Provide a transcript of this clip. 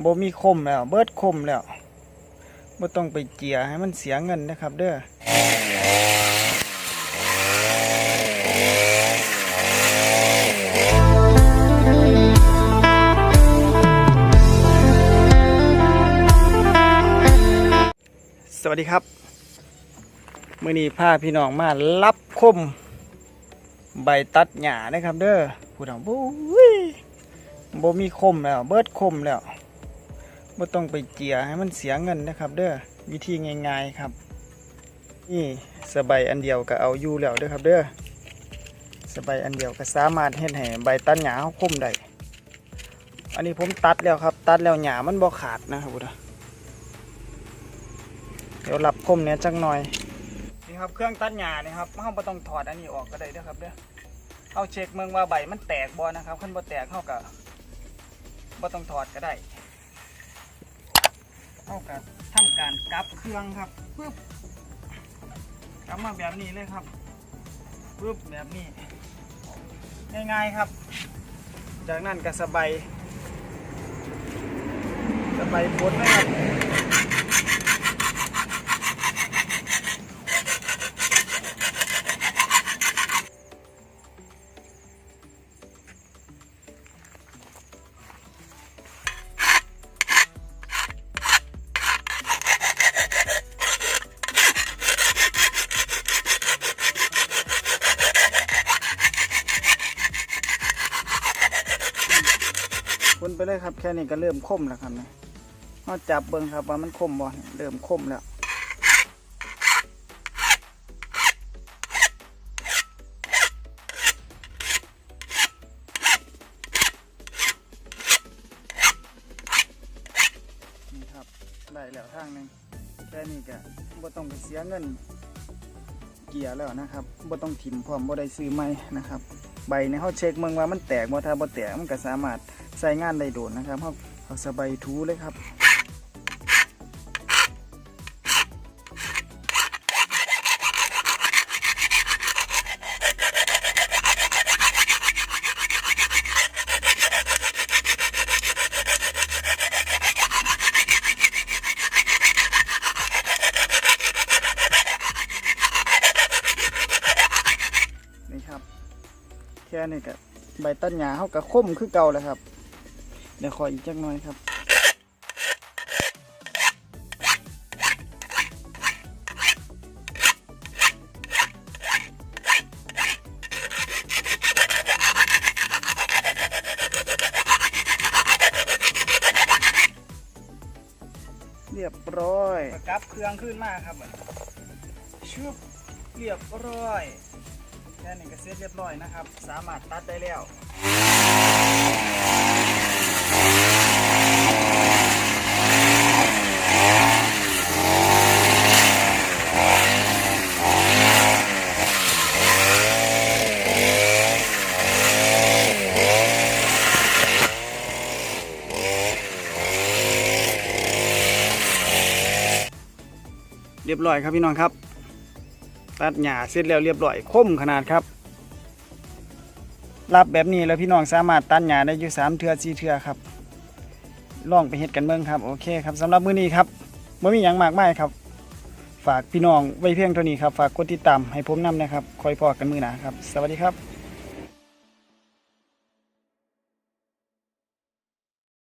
บ่มีคมแล้ว เบิดคมแล้วบ่ต้องไปเจียให้มันเสียเงินนะครับ เด้อสวัสดีครับมื้อนี้พาพี่น้องมารับคม ใบตัดหญ้านะครับ เด้อผู้ทางบุ้ยบ่มีคมแล้ว เบิดคมแล้ว บ่ต้องไปเจียให้มันเสียเงินนะครับ เด้อวิธีง่ายๆครับ นี่สบายอันเดียวก็เอาอยู่แล้วเด้อครับเด้อสบายอันเดียวก็สามารถเฮ็ดให้ใบตัดหญ้าเฮาคมได้อันนี้ผมตัดแล้วครับ ตัดแล้วหญ้ามันบ่ขาดนะครับผู้ทางเดี๋ยวรับคมเนี้ยจักหน่อยนี่ครับเครื่องตัดหญ้านี่ครับเฮาบ่ต้องถอดอันนี้ออกก็ได้เด้อครับเด้อเอาเช็คเมืองว่าใบมันแตกบ่นะครับคันบ่แตกเฮาก็บ่ต้องถอดก็ได้ เฮาก็ทำการกลับเครื่องครับปึ๊บกลับมาแบบนี้เลยครับปึ๊บแบบนี้ ง่ายๆครับ จากนั้นก็สบายสบายพ้นนะครับ วนไปเลยครับแค่นี้ก็เริ่มคมแล้วครับเนี่ยเราจับเบิ้งครับว่ามันคมบ่เนี่ยเริ่มคมแล้วนี่ครับได้แล้วทางหนึ่งแค่นี้ก็บ่ต้องไปเสียเงินเกียร์แล้วนะครับบ่ต้องถิ่มพร้อมบ่ได้ซื้อใหม่นะครับ ใบในเขาเช็คเมืองว่ามันแตกบ่ถ้าบ่แตกมันก็สามารถ ใส่งานได้โดนนะครับเขาเอาสบายทูเลยครับนี่ครับแค่นี้ก็ใบตัดหญ้าเขาก็คมคือเก่าแล้วครับ เดี๋ยวขออีกจักหน่อยครับเรียบร้อยกลับเครื่องขึ้นมากครับชุบเรียบร้อยแค่นี้ก็เสร็จเรียบร้อยนะครับ สามารถตัดได้แล้ว เรียบร้อยครับพี่น้องครับ ตัดหญ้าเสร็จแล้วเรียบร้อยคมขนาดครับ รับแบบนี้แล้วพี่น้องสามารถตัดหญ้าได้อยู่สามเทือสี่เทือครับ ลองไปเฮ็ดกันเบิ่งครับโอเคครับสำหรับมื้อนี้ครับไม่มีหยังมากมายครับ ฝากพี่น้องไว้เพียงเท่านี้ครับ ฝากกดติดตามให้ผมนำนะครับคอยพอกันมื้อหน้าครับ สวัสดีครับ